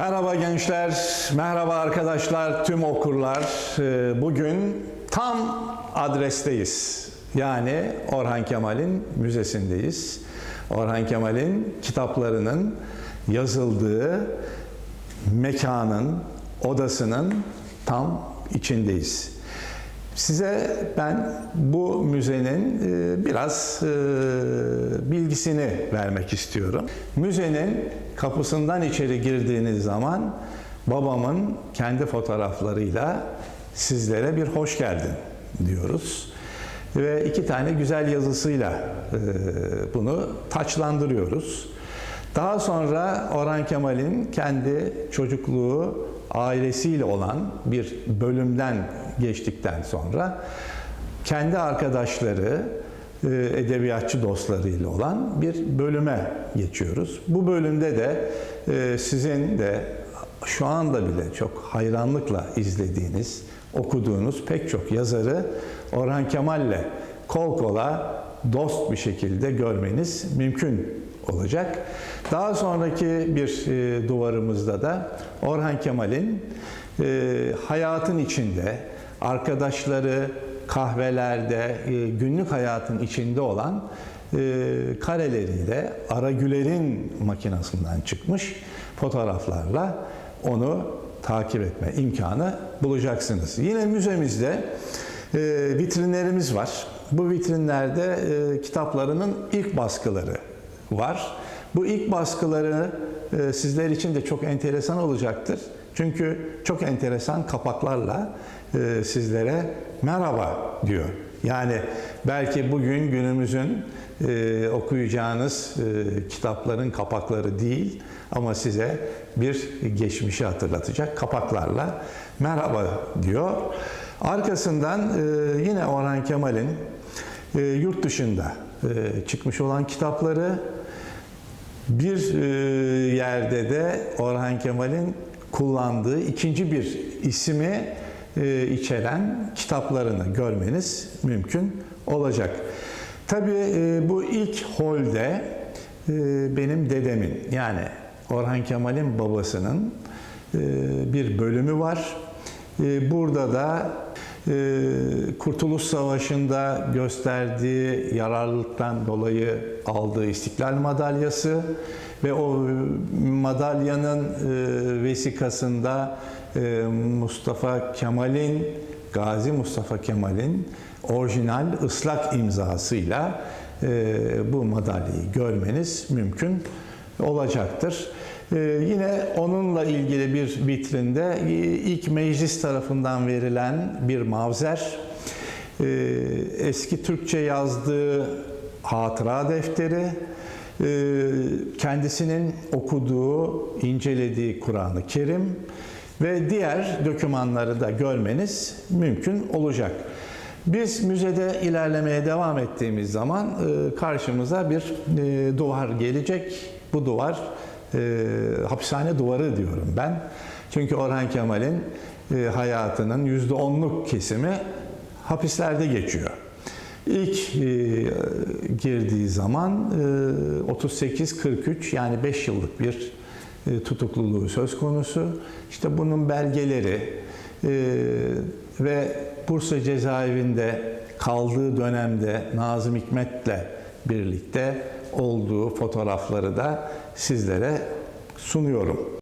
Merhaba gençler, merhaba arkadaşlar, tüm okurlar. Ee, Bugün tam adresteyiz. Yani Orhan Kemal'in müzesindeyiz. Orhan Kemal'in kitaplarının yazıldığı mekanın, odasının tam içindeyiz. Size ben bu müzenin e, biraz e, bilgisini vermek istiyorum. Müzenin kapısından içeri girdiğiniz zaman babamın kendi fotoğraflarıyla sizlere bir hoş geldin diyoruz. Ve iki tane güzel yazısıyla e, bunu taçlandırıyoruz. Daha sonra Orhan Kemal'in kendi çocukluğu ailesiyle olan bir bölümden geçtikten sonra kendi arkadaşları, e, edebiyatçı dostlarıyla olan bir bölüme geçiyoruz. Bu bölümde de e, sizin de şu anda bile çok hayranlıkla izlediğiniz, okuduğunuz pek çok yazarı Orhan Kemal'le kol kola dost bir şekilde görmeniz mümkün olacak. Daha sonraki bir e, duvarımızda da Orhan Kemal'in e, hayatın içinde arkadaşları kahvelerde e, günlük hayatın içinde olan e, kareleriyle Aragüler'in makinasından çıkmış fotoğraflarla onu takip etme imkanı bulacaksınız. Yine müzemizde vitrinlerimiz var. Bu vitrinlerde e, kitaplarının ilk baskıları var. Bu ilk baskıları e, sizler için de çok enteresan olacaktır. Çünkü çok enteresan kapaklarla e, sizlere merhaba diyor. Yani belki bugün günümüzün e, okuyacağınız e, kitapların kapakları değil ama size bir geçmişi hatırlatacak kapaklarla merhaba diyor. Arkasından e, yine Orhan Kemal'in e, yurt dışında e, çıkmış olan kitapları bir e, yerde de Orhan Kemal'in kullandığı ikinci bir ismi e, içeren kitaplarını görmeniz mümkün olacak. Tabii e, bu ilk holde e, benim dedemin yani Orhan Kemal'in babasının e, bir bölümü var. E, burada da Kurtuluş Savaşı'nda gösterdiği yararlılıktan dolayı aldığı İstiklal Madalyası ve o madalyanın e, vesikasında e, Mustafa Kemal'in, Gazi Mustafa Kemal'in orijinal ıslak imzasıyla e, bu madalyayı görmeniz mümkün olacaktır. Ee, yine onunla ilgili bir vitrinde e, ilk meclis tarafından verilen bir mavzer, e, eski Türkçe yazdığı hatıra defteri, e, kendisinin okuduğu, incelediği Kur'an-ı Kerim ve diğer dokümanları da görmeniz mümkün olacak. Biz müzede ilerlemeye devam ettiğimiz zaman e, karşımıza bir duvar gelecek. Bu duvar e, hapishane duvarı diyorum ben. Çünkü Orhan Kemal'in e, hayatının yüzde onluk kesimi hapislerde geçiyor. İlk e, girdiği zaman e, 38-43 yani 5 yıllık bir e, tutukluluğu söz konusu. İşte bunun belgeleri e, ve Bursa cezaevinde kaldığı dönemde Nazım Hikmet'le birlikte olduğu fotoğrafları da sizlere sunuyorum.